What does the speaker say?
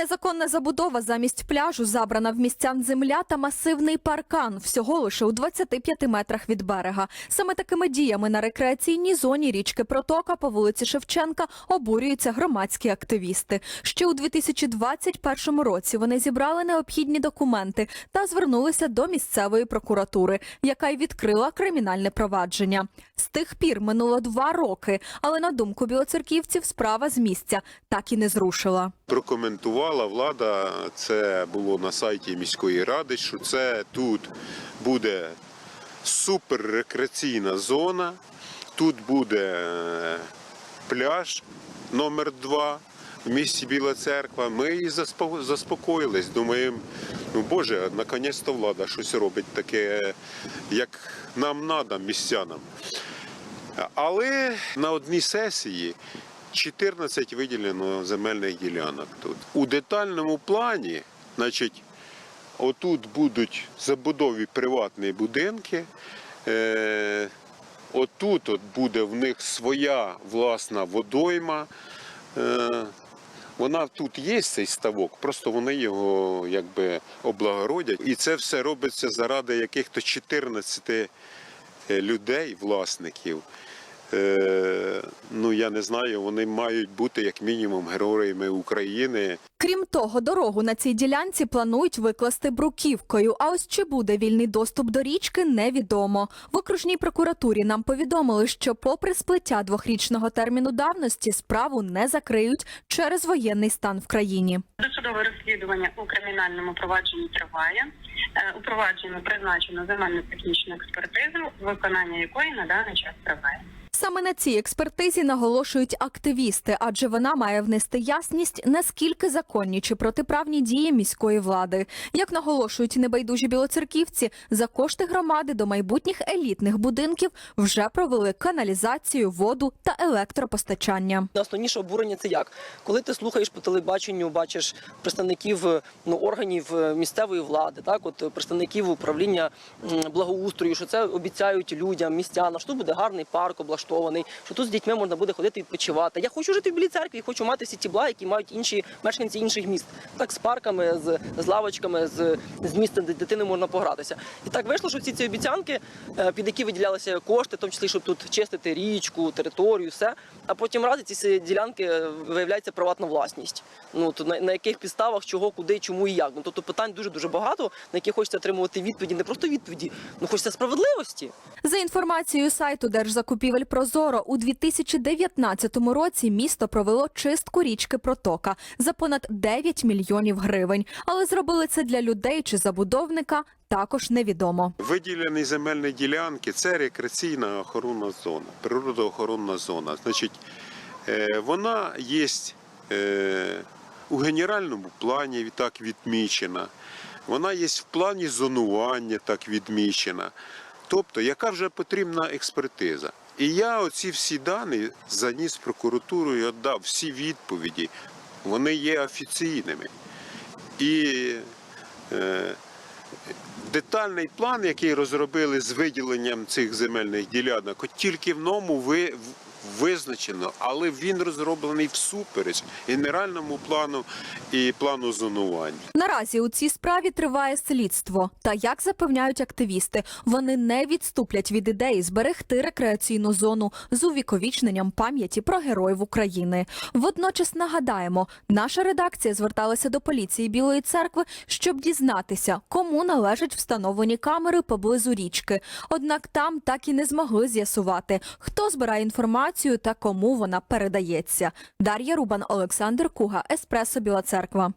Незаконна забудова замість пляжу забрана в містян земля та масивний паркан всього лише у 25 метрах від берега. Саме такими діями на рекреаційній зоні річки Протока по вулиці Шевченка обурюються громадські активісти. Ще у 2021 році вони зібрали необхідні документи та звернулися до місцевої прокуратури, яка й відкрила кримінальне провадження. З тих пір минуло два роки, але на думку білоцерківців справа з місця так і не зрушила. Прокоментувала влада, це було на сайті міської ради, що це тут буде суперрекреаційна зона, тут буде е, пляж номер 2 в місті Біла Церква. Ми і заспокоїлись. Думаємо, ну Боже, наконець-то влада щось робить таке, як нам треба, містянам. Але на одній сесії 14 виділено земельних ділянок тут. У детальному плані, значить, отут будуть забудові приватні будинки. Е, отут от буде в них своя власна водойма. Е, вона тут є цей ставок, просто вони його якби облагородять. І це все робиться заради яких-то 14 е, людей, власників. Е, ну я не знаю, вони мають бути як мінімум героями України. Крім того, дорогу на цій ділянці планують викласти бруківкою. А ось чи буде вільний доступ до річки, невідомо. В окружній прокуратурі нам повідомили, що, попри сплиття двохрічного терміну давності, справу не закриють через воєнний стан в країні. Досудове розслідування у кримінальному провадженні триває. Е, У провадженні призначено земельну технічну експертизу, виконання якої на даний час триває. Саме на цій експертизі наголошують активісти, адже вона має внести ясність, наскільки законні чи протиправні дії міської влади. Як наголошують небайдужі білоцерківці, за кошти громади до майбутніх елітних будинків вже провели каналізацію, воду та електропостачання. Найосновніше обурення це як? Коли ти слухаєш по телебаченню, бачиш представників ну, органів е, місцевої влади, так от е, представників управління благоустрою, що це обіцяють людям, містянам, що буде гарний парк облаштований, що тут з дітьми можна буде ходити відпочивати. Я хочу жити в білій церкві, хочу мати всі ті блага, які мають інші мешканці інших міст. Так з парками, з, з лавочками, з, з місцем, де дитини можна погратися. І так вийшло, що всі ці обіцянки, е, під які виділялися кошти, в тому числі, щоб тут чистити річку, територію, все. А потім рази ці ділянки е, виявляється приватна власність. Ну то на, на яких підставах, чого, куди, чому і як. Ну тобто питань дуже дуже багато, на які хочеться отримувати відповіді, не просто відповіді, ну хочеться справедливості. За інформацією сайту Держзакупівель Прозоро, у 2019 році місто провело чистку річки Протока за понад 9 мільйонів гривень. Але зробили це для людей чи забудовника також невідомо. Виділені земельні ділянки це рекреаційна охоронна зона, природоохоронна зона. Значить, е, вона є е, у генеральному плані так відмічена. Вона є в плані зонування так відмічена. Тобто, яка вже потрібна експертиза. І я оці всі дані заніс прокуратуру і віддав всі відповіді. Вони є офіційними. І е, детальний план, який розробили з виділенням цих земельних ділянок, от тільки в ньому ви визначено, але він розроблений всупереч генеральному плану і плану зонування. Наразі у цій справі триває слідство. Та як запевняють активісти, вони не відступлять від ідеї зберегти рекреаційну зону з увіковічненням пам'яті про героїв України. Водночас нагадаємо, наша редакція зверталася до поліції Білої церкви, щоб дізнатися, кому належать встановлені камери поблизу річки. Однак там так і не змогли з'ясувати, хто збирає інформацію та кому вона передається. Дар'я Рубан, Олександр Куга, Еспресо Біла Церква.